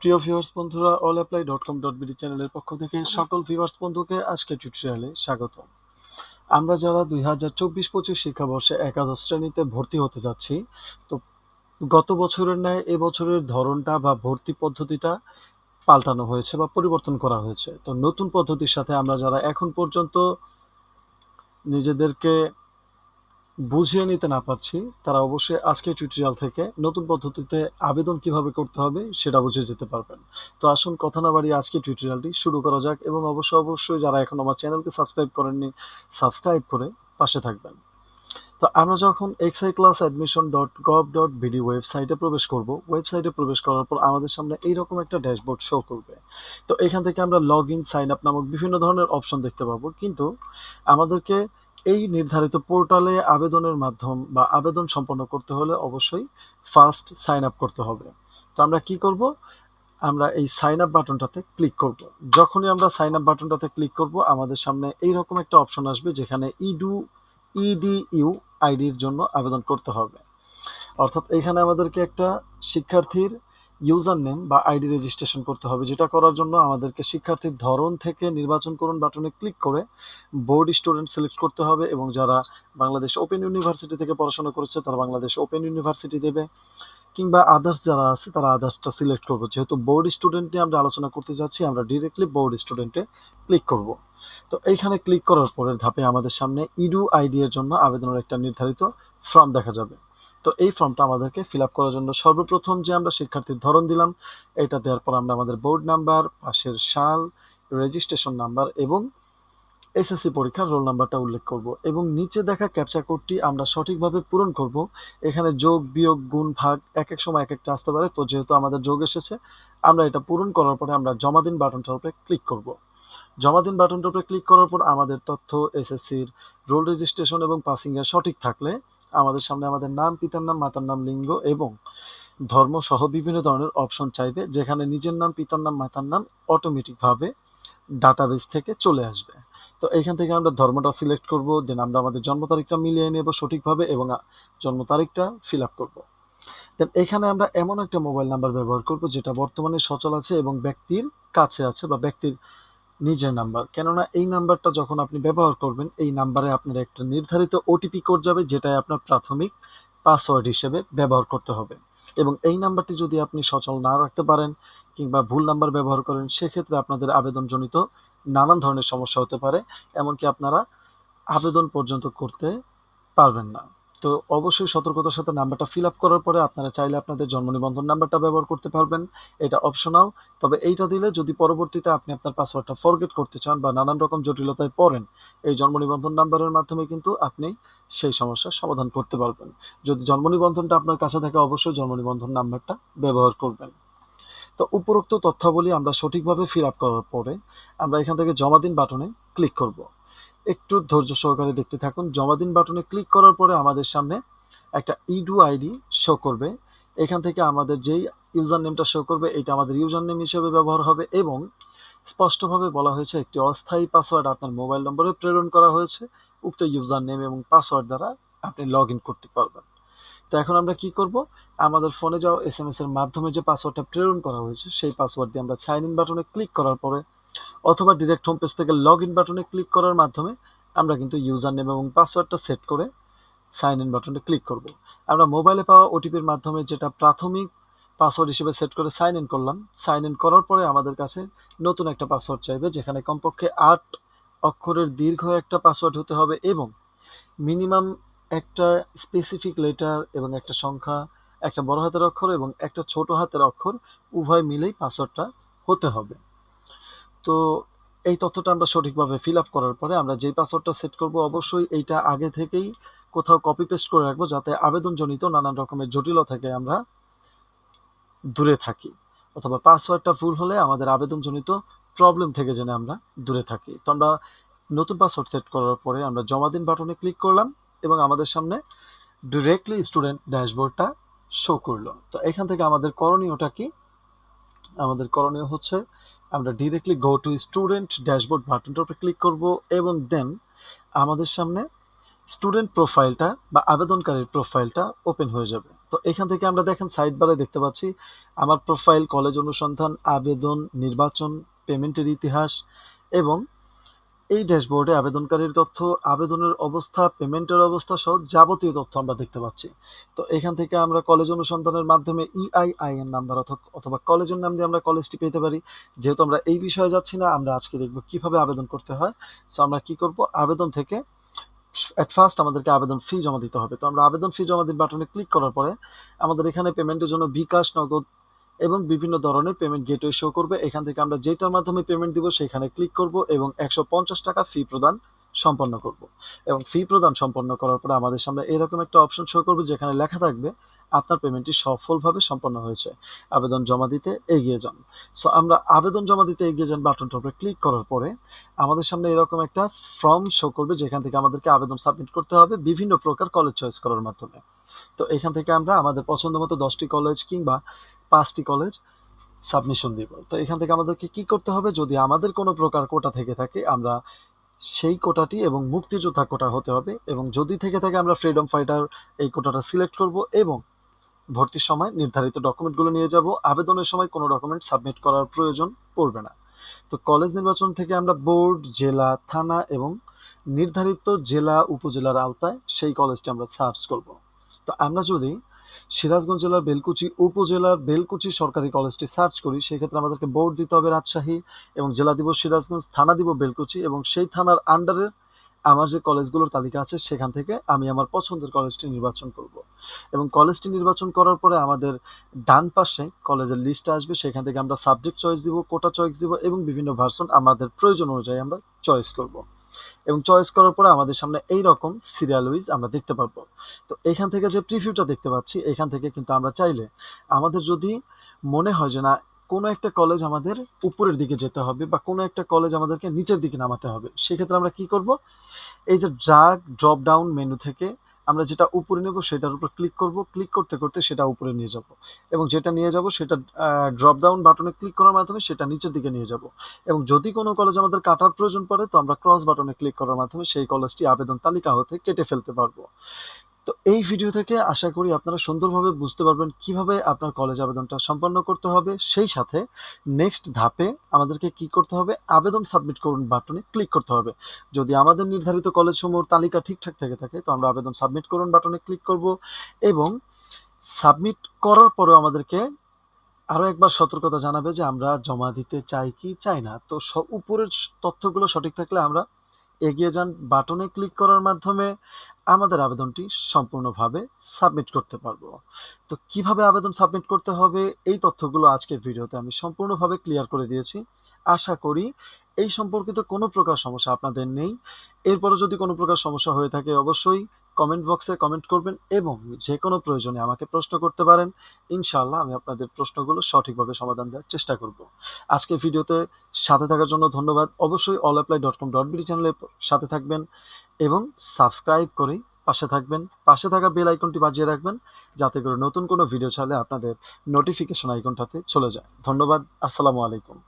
প্রিয় ভিউয়ার্স বন্ধুরা all apply dot com dot BD চ্যানেলের পক্ষ থেকে সকল ভিউয়ার্স বন্ধুকে আজকে টিউটোরিয়ালে স্বাগত। আমরা যারা দুই হাজার চব্বিশ পঁচিশ শিক্ষাবর্ষে একাদশ শ্রেণীতে ভর্তি হতে যাচ্ছি, তো গত বছরের ন্যায় এবছরের ধরনটা বা ভর্তি পদ্ধতিটা পাল্টানো হয়েছে বা পরিবর্তন করা হয়েছে। তো নতুন পদ্ধতির সাথে আমরা যারা এখন পর্যন্ত নিজেদেরকে বুঝিয়ে নিতে না পারছি, তারা অবশ্যই আজকের টিউটোরিয়াল থেকে নতুন পদ্ধতিতে আবেদন কীভাবে করতে হবে সেটা বুঝে যেতে পারবেন। তো আসুন কথা না বাড়িয়ে আজকে টিউটোরিয়ালটি শুরু করা যাক এবং অবশ্যই অবশ্যই যারা এখন আমার চ্যানেলকে সাবস্ক্রাইব করেননি সাবস্ক্রাইব করে পাশে থাকবেন। তো আমরা যখন X I class admission dot gov dot BD ওয়েবসাইটে প্রবেশ করব ওয়েবসাইটে প্রবেশ করার পর আমাদের সামনে এইরকম একটা ড্যাশবোর্ড শো করবে। তো এখান থেকে আমরা লগ ইন সাইন আপ নামক বিভিন্ন ধরনের অপশন দেখতে পাবো, কিন্তু আমাদেরকে এই নির্ধারিত পোর্টালে আবেদনের মাধ্যম বা আবেদন সম্পন্ন করতে হলে অবশ্যই ফার্স্ট সাইন আপ করতে হবে। তো আমরা কি করব? আমরা এই সাইন আপ বাটনটাতে ক্লিক করব। যখনই আমরা সাইন আপ বাটনটাতে ক্লিক করব, আমাদের সামনে এই রকম একটা অপশন আসবে যেখানে ইডু, ইডিইউ আইডির জন্য আবেদন করতে হবে। অর্থাৎ এখানে আমাদেরকে একটা শিক্ষার্থীর ইউজার নেম বা আইডি রেজিস্ট্রেশন করতে হবে, যেটা করার জন্য আমাদেরকে শিক্ষার্থীর ধরন থেকে নির্বাচন করুন বাটনে ক্লিক করে বোর্ড স্টুডেন্ট সিলেক্ট করতে হবে এবং যারা বাংলাদেশ ওপেন ইউনিভার্সিটি থেকে পড়াশোনা করেছে তারা বাংলাদেশ ওপেন ইউনিভার্সিটি দেবে, কিংবা আদার্স যারা আছে তারা আদার্সটা সিলেক্ট করব। যেহেতু বোর্ড স্টুডেন্ট নিয়ে আমরা আলোচনা করতে যাচ্ছি, আমরা ডিরেক্টলি বোর্ড স্টুডেন্টে ক্লিক করব। তো এইখানে ক্লিক করার পরের ধাপে আমাদের সামনে ইডু আইডি এর জন্য আবেদনের একটা নির্ধারিত ফর্ম দেখা যাবে। তো এই ফর্মটা আমাদেরকে ফিল আপ করার জন্য সর্বপ্রথম যে আমরা শিক্ষার্থীর ধরন দিলাম, এটা দেওয়ার পর আমরা আমাদের বোর্ড নাম্বার পাশের সাল রেজিস্ট্রেশন নাম্বার এবং এসএসসি পরীক্ষার রোল নাম্বারটা উল্লেখ করব এবং নিচে দেখা ক্যাপচা কোডটি আমরা সঠিকভাবে পূরণ করব। এখানে যোগ, বিয়োগ, গুণ, ভাগ এক এক সময় এক একটা আসতে পারে। তো যেহেতু আমাদের যোগ এসেছে, আমরা এটা পূরণ করার পরে আমরা জমা দিন বাটনটার উপরে ক্লিক করব। জমা দিন বাটনটার উপরে ক্লিক করার পর আমাদের তথ্য এসএসসির রোল রেজিস্ট্রেশন এবং পাসিংয়ের সঠিক থাকলে আমাদের সামনে আমাদের নাম, পিতার নাম, মাতার নাম, লিঙ্গ এবং ধর্ম সহ বিভিন্ন ধরনের অপশন চাইবে, যেখানে নিজের নাম, পিতার নাম, মাতার নাম অটোমেটিকভাবে ডাটাবেস থেকে চলে আসবে। তো এখান থেকে আমরা ধর্মটা সিলেক্ট করব দেন আমরা আমাদের জন্ম তারিখটা মিলিয়ে নেব সঠিকভাবে এবং জন্ম তারিখটা ফিল আপ করব। দেন এখানে আমরা এমন একটা মোবাইল নাম্বার ব্যবহার করব, যেটা বর্তমানে সচল আছে এবং ব্যক্তির কাছে আছে বা ব্যক্তির নিজের নাম্বার। কেননা এই নাম্বারটা যখন আপনি ব্যবহার করবেন, এই নাম্বারে আপনার একটা নির্ধারিত ওটিপি কোড যাবে যেটাই আপনার প্রাথমিক পাসওয়ার্ড হিসেবে ব্যবহার করতে হবে। এবং এই নাম্বারটি যদি আপনি সচল না রাখতে পারেন কিংবা ভুল নাম্বার ব্যবহার করেন, সেক্ষেত্রে আপনাদের আবেদনজনিত নানান ধরনের সমস্যা হতে পারে, এমনকি আপনারা আবেদন পর্যন্ত করতে পারবেন না। তো অবশ্যই সতর্কতার সাথে নাম্বারটা ফিল আপ করার পরে আপনারা চাইলে আপনাদের জন্ম নিবন্ধন নাম্বারটা ব্যবহার করতে পারবেন। এটা অপশনাল তবে এইটা দিলে যদি পরবর্তীতে আপনি আপনার পাসওয়ার্ডটা ফরগেট করতে চান বা নানান রকম জটিলতায় পড়েন, এই জন্ম নিবন্ধন নাম্বারের মাধ্যমে কিন্তু আপনি সেই সমস্যার সমাধান করতে পারবেন। যদি জন্ম নিবন্ধনটা আপনার কাছে থাকে, অবশ্যই জন্ম নিবন্ধন নাম্বারটা ব্যবহার করবেন। তো উপরোক্ত তথ্যাবলী আমরা সঠিকভাবে ফিল আপ করার পরে আমরা এখান থেকে জমা দিন বাটনে ক্লিক করব। একটু ধৈর্য সহকারে দেখতে থাকুন। জমা দিন বাটনে ক্লিক করার পরে আমাদের সামনে একটা ইডু আইডি শো করবে। এখান থেকে আমাদের যেই ইউজার নেমটা শো করবে, এটা আমাদের ইউজার নেম হিসেবে ব্যবহার হবে এবং স্পষ্টভাবে বলা হয়েছে একটি অস্থায়ী পাসওয়ার্ড আপনার মোবাইল নম্বরে প্রেরণ করা হয়েছে, উক্ত ইউজার নেম এবং পাসওয়ার্ড দ্বারা আপনি লগ করতে পারবেন। তো এখন আমরা কি করব? আমাদের ফোনে যাওয়া এস এম এস এর মাধ্যমে যে পাসওয়ার্ডটা প্রেরণ করা হয়েছে, সেই পাসওয়ার্ড দিয়ে আমরা সাইন ইন বাটনে ক্লিক করার পরে অথবা ডিরেক্ট হোম পেজ থেকে লগ ইন বাটনে ক্লিক করার মাধ্যমে আমরা কিন্তু ইউজার নেম এবং পাসওয়ার্ডটা সেট করে সাইন ইন বাটনে ক্লিক করব। আমরা মোবাইলে পাওয়া ওটিপির মাধ্যমে যেটা প্রাথমিক পাসওয়ার্ড হিসেবে সেট করে সাইন ইন করলাম সাইন ইন করার পরে আমাদের কাছে নতুন একটা পাসওয়ার্ড চাইবে, যেখানে কমপক্ষে আট অক্ষরের দীর্ঘ একটা পাসওয়ার্ড হতে হবে এবং মিনিমাম একটা স্পেসিফিক লেটার এবং একটা সংখ্যা, একটা বড় হাতের অক্ষর এবং একটা ছোট হাতের অক্ষর উভয় মিলেই পাসওয়ার্ডটা হতে হবে। তো এই তথ্যটা আমরা সঠিকভাবে ফিল আপ করার পরে আমরা যেই পাসওয়ার্ডটা সেট করব, অবশ্যই এইটা আগে থেকেই কোথাও কপি পেস্ট করে রাখব যাতে আবেদনজনিত নানান রকমের জটিলতা থেকে আমরা দূরে থাকি। অথবা পাসওয়ার্ডটা ভুল হলে আমাদের আবেদনজনিত প্রবলেম থেকে যেন আমরা দূরে থাকি। তো আমরা নতুন পাসওয়ার্ড সেট করার পরে আমরা জমা দিন বাটনে ক্লিক করলাম এবং আমাদের সামনে ডিরেক্টলি স্টুডেন্ট ড্যাশবোর্ডটা শো করল। তো এখান থেকে আমাদের করণীয়টা কি? আমাদের করণীয় হচ্ছে আমরা directly go to student dashboard বাটনটার উপরে ক্লিক করব এবং দেন আমাদের সামনে স্টুডেন্ট প্রোফাইলটা বা আবেদনকারীর প্রোফাইলটা ওপেন হয়ে যাবে। তো এখান থেকে আমরা দেখেন সাইড বারে দেখতে পাচ্ছি, আমার প্রোফাইল কলেজ অনুসন্ধান, আবেদন, নির্বাচন পেমেন্টের ইতিহাস এবং এই ড্যাশবোর্ডে আবেদনকারীর তথ্য, আবেদনের অবস্থা, পেমেন্টের অবস্থা সহ যাবতীয় তথ্য আমরা দেখতে পাচ্ছি। তো এখান থেকে আমরা কলেজ অনুসন্ধানের মাধ্যমে E ইআইআইএন নাম্বার অথ- অথবা কলেজের নাম দিয়ে আমরা কলেজটি পেতে পারি। যেহেতু আমরা এই বিষয়ে যাচ্ছি না, আমরা আজকে দেখব কীভাবে আবেদন করতে হয়। সো আমরা কি করব? আবেদন থেকে অ্যাট ফার্স্ট আমাদেরকে আবেদন ফি জমা দিতে হবে। তো আমরা আবেদন ফি জমা দিন বাটনে ক্লিক করার পরে আমাদের এখানে পেমেন্টের জন্য বিকাশ, নগদ এবং বিভিন্ন ধরনের পেমেন্ট গেটওয়ে শো করবে। এখান থেকে আমরা যেটার মাধ্যমে পেমেন্ট দিব সেখানে ক্লিক করব এবং একশো পঞ্চাশ টাকা ফি প্রদান সম্পন্ন করব। এবং ফি প্রদান সম্পন্ন করার পরে আমাদের সামনে এরকম একটা অপশন শো করবে যেখানে লেখা থাকবে, আপনার পেমেন্টটি সফলভাবে সম্পন্ন হয়েছে। আবেদন জমা দিতে এগিয়ে যান। সো আমরা আবেদন জমা দিতে এগিয়ে যান বাটনটার উপরে ক্লিক করার পরে আমাদের সামনে এরকম একটা ফর্ম শো করবে যেখান থেকে আমাদেরকে আবেদন সাবমিট করতে হবে বিভিন্ন প্রকার কলেজ চয়েস করার মাধ্যমে। তো এখান থেকে আমরা আমাদের পছন্দ মতো দশটি কলেজ কিংবা পাঁচটি কলেজ সাবমিশন দিব। তো এখান থেকে আমাদেরকে কি করতে হবে? যদি আমাদের কোনো প্রকার কোটা থেকে থাকে, আমরা সেই কোটাটি এবং মুক্তিযোদ্ধা কোটা হতে হবে এবং যদি থেকে থাকে, আমরা ফ্রিডম ফাইটার এই কোটাটা সিলেক্ট করব এবং ভর্তির সময় নির্ধারিত ডকুমেন্টগুলো নিয়ে যাব। আবেদনের সময় কোনো ডকুমেন্ট সাবমিট করার প্রয়োজন পড়বে না। তো কলেজ নির্বাচন থেকে আমরা বোর্ড জেলা, থানা এবং নির্ধারিত জেলা, উপজেলার আওতায় সেই কলেজটি আমরা সার্চ করব। তো আমরা যদি সিরাজগঞ্জ জেলার বেলকুচি উপজেলার বেলকুচি সরকারি কলেজটি সার্চ করি, সেক্ষেত্রে আমাদেরকে বোর্ড দিতে হবে রাজশাহী এবং জেলা দিব সিরাজগঞ্জ, থানা দিব বেলকুচি এবং সেই থানার আন্ডারে আমার যে কলেজগুলোর তালিকা আছে, সেখান থেকে আমি আমার পছন্দের কলেজটি নির্বাচন করব। এবং কলেজটি নির্বাচন করার পরে আমাদের ডান পাশে কলেজের লিস্ট আসবে, সেখান থেকে আমরা সাবজেক্ট চয়েস দিব কোটা চয়েস দিব এবং বিভিন্ন ভার্সন আমাদের প্রয়োজন অনুযায়ী আমরা চয়েস করব। এবং চয়েস করার পরে আমাদের সামনে এই রকম সিরিয়াল উইজ আমরা দেখতে পারব। তো এখান থেকে যে প্রিভিউটা দেখতে পাচ্ছি, এখান থেকে কিন্তু আমরা চাইলে আমাদের যদি মনে হয় যে না, কোনো একটা কলেজ আমাদের উপরের দিকে যেতে হবে বা কোনো একটা কলেজ আমাদেরকে নিচের দিকে নামাতে হবে, সেক্ষেত্রে আমরা কি করব? এই যে ড্রাগ ড্রপ ডাউন মেনু থেকে আমরা যেটা উপরে নেব সেটার উপর ক্লিক করব। ক্লিক করতে করতে সেটা উপরে নিয়ে যাব। এবং যেটা নিয়ে যাব সেটা ড্রপ ডাউন বাটনে ক্লিক করার মাধ্যমে সেটা নিচের দিকে নিয়ে যাব। এবং যদি কোনো কলেজ আমাদের কাটার প্রয়োজন পড়ে, তো আমরা ক্রস বাটনে ক্লিক করার মাধ্যমে সেই কলেজটি আবেদন তালিকা হতে কেটে ফেলতে পারব। তো এই ভিডিও থেকে আশা করি আপনারা সুন্দরভাবে বুঝতে পারবেন কীভাবে আপনার কলেজ আবেদনটা সম্পন্ন করতে হবে। সেই সাথে নেক্সট ধাপে আমাদেরকে কি করতে হবে? আবেদন সাবমিট করুন বাটনে ক্লিক করতে হবে। যদি আমাদের নির্ধারিত কলেজসমূহর তালিকা ঠিকঠাক থেকে থাকে, তো আমরা আবেদন সাবমিট করুন বাটনে ক্লিক করব এবং সাবমিট করার পরেও আমাদেরকে আরও একবার সতর্কতা জানাবে যে আমরা জমা দিতে চাই কি চাই না। তো উপরের তথ্যগুলো সঠিক থাকলে আমরা এগিয়ে যান বাটনে ক্লিক করার মাধ্যমে। আমাদের আবেদনটি সম্পূর্ণভাবে সাবমিট করতে পারব। তো কীভাবে আবেদন সাবমিট করতে হবে? এই তথ্যগুলো আজকের ভিডিওতে আমি সম্পূর্ণভাবে ক্লিয়ার করে দিয়েছি। আশা করি এই সম্পর্কিত কোনো প্রকার সমস্যা আপনাদের নেই। এরপরে যদি কোনো প্রকার সমস্যা হয়ে থাকে, অবশ্যই কমেন্ট বক্সে কমেন্ট করবেন এবং যে কোনো প্রয়োজনে আমাকে প্রশ্ন করতে পারেন। ইনশাআল্লাহ আমি আপনাদের প্রশ্নগুলো সঠিকভাবে সমাধান দেওয়ার চেষ্টা করব। আজকে ভিডিওতে সাথে থাকার জন্য ধন্যবাদ। অবশ্যই all apply dot com dot BD চ্যানেলের সাথে থাকবেন এবং সাবস্ক্রাইব করে পাশে থাকবেন। পাশে থাকা বেল আইকনটি বাজিয়ে রাখবেন যাতে করে নতুন কোনো ভিডিও ছাড়লে আপনাদের নোটিফিকেশন আইকনটাতে চলে যায়। ধন্যবাদ। আসসালামু আলাইকুম।